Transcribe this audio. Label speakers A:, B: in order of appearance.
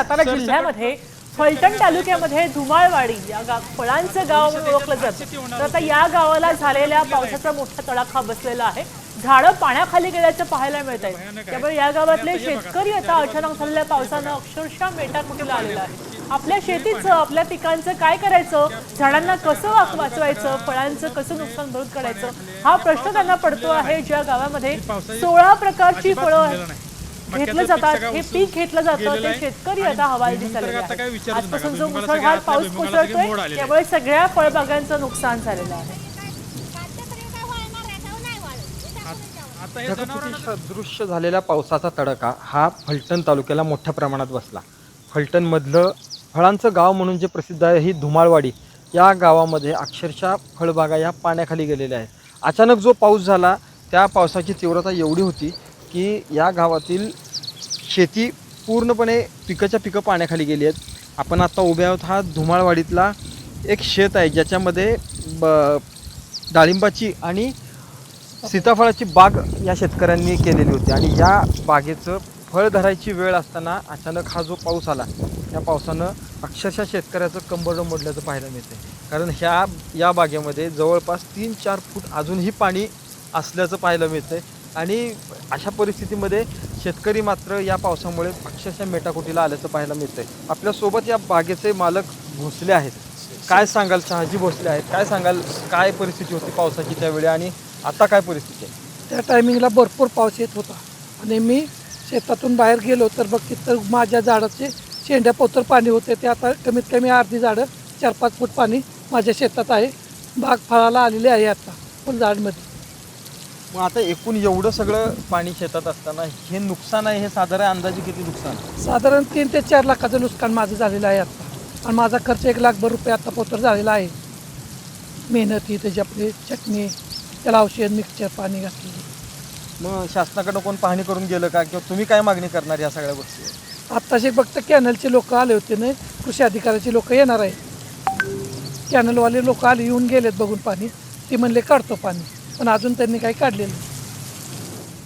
A: सातारा जिल्ह्यामध्ये फलटण तालुक्यामध्ये धुमाळवाडी या गाव फळांचं गाव म्हणून ओळखलं जातं. तर आता या गावाला झालेल्या पावसाचा मोठा तडाखा बसलेला आहे. झाडं पाण्याखाली गेल्याचं पाहायला मिळत आहे. त्यामुळे या गावातले शेतकरी आता अचानक झालेल्या पावसानं अक्षरशः मेटाकुटीला आलेला आहे. आपल्या शेतीचं आपल्या पिकांचं काय करायचं? झाडांना कसं वाच- वाचवायचं? फळांचं कसं नुकसान भरून काढायचं हा प्रश्न त्यांना पडतो आहे. ज्या गावामध्ये सोळा प्रकारची फळं घेतलं जातात हे पीक घेतलं जातं. ते शेतकरी आता झालेले आहेत. आजपासून जो मुसळधार पाऊस कोसळतोय त्यामुळे सगळ्या फळबागांचं नुकसान झालेलं आहे.
B: सदृश्य झालेल्या पावसाचा तडाखा हा फलटण तालुक्याला मोठ्या प्रमाणात बसला. फलटणमधलं फळांचं गाव म्हणून जे प्रसिद्ध आहे ही धुमाळवाडी. या गावामध्ये अक्षरशः फळबागा या पाण्याखाली गेलेल्या आहेत. अचानक जो पाऊस झाला त्या पावसाची तीव्रता एवढी होती की या गावातील शेती पूर्णपणे पिकाच्या पिकं पाण्याखाली गेली आहेत. आपण आत्ता उभे आहोत हा धुमाळवाडीतला एक शेत आहे ज्याच्यामध्ये ब डाळिंबाची आणि सीताफळाची बाग या शेतकऱ्यांनी केलेली होती. आणि या बागेचं फळ धरायची वेळ असताना अचानक हा जो पाऊस आला त्या पावसानं अक्षरशः शेतकऱ्याचं कंबरडं मोडल्याचं पाहायला मिळते कारण ह्या या बागेमध्ये जवळपास तीन चार फूट अजूनही पाणी असल्याचं पाहायला मिळतं आणि अशा परिस्थितीमध्ये शेतकरी मात्र या पावसामुळे अक्षरशः मेटाकुटीला आल्याचं पाहायला मिळतंय. आपल्यासोबत या बागेचे मालक भोसले आहेत. काय सांगाल शहाजी भोसले आहेत? काय सांगाल काय परिस्थिती होती पावसाची त्यावेळी आणि आता काय परिस्थिती आहे?
C: त्या टायमिंगला भरपूर पाऊस येत होता. आणि मी शेतातून बाहेर गेलो तर बघ तर माझ्या झाडाचे शेंड्या पोतर पाणी होते. ते आता कमीत कमी अर्धी झाडं चार पाच फूट पाणी माझ्या शेतात आहे. बाग फळाला आलेली आहे आता फुलझाडमध्ये.
B: मग आता एकूण एवढं सगळं पाणी शेतात असताना हे नुकसान आहे हे साधारण अंदाजे किती नुकसान?
C: साधारण तीन ते चार लाखाचं नुकसान माझं झालेलं आहे आता. आणि माझा खर्च एक लाखभर रुपये आता पोतर झालेला आहे. मेहनती त्याची आपली चटणी त्याला औषध मिक्सचर पाणी घातलेलं
B: मग शासनाकडनं कोण पाहणी करून गेलं का? किंवा तुम्ही काय मागणी करणार या सगळ्या गोष्टी?
C: आत्ताचे फक्त कॅनलचे लोक आले होते ना कृषी अधिकाऱ्याचे लोक येणार आहे. कॅनलवाले लोक आले येऊन गेलेत बघून पाणी. ती म्हणले काढतो पाणी. पण अजून त्यांनी काही काढलेलं नाही.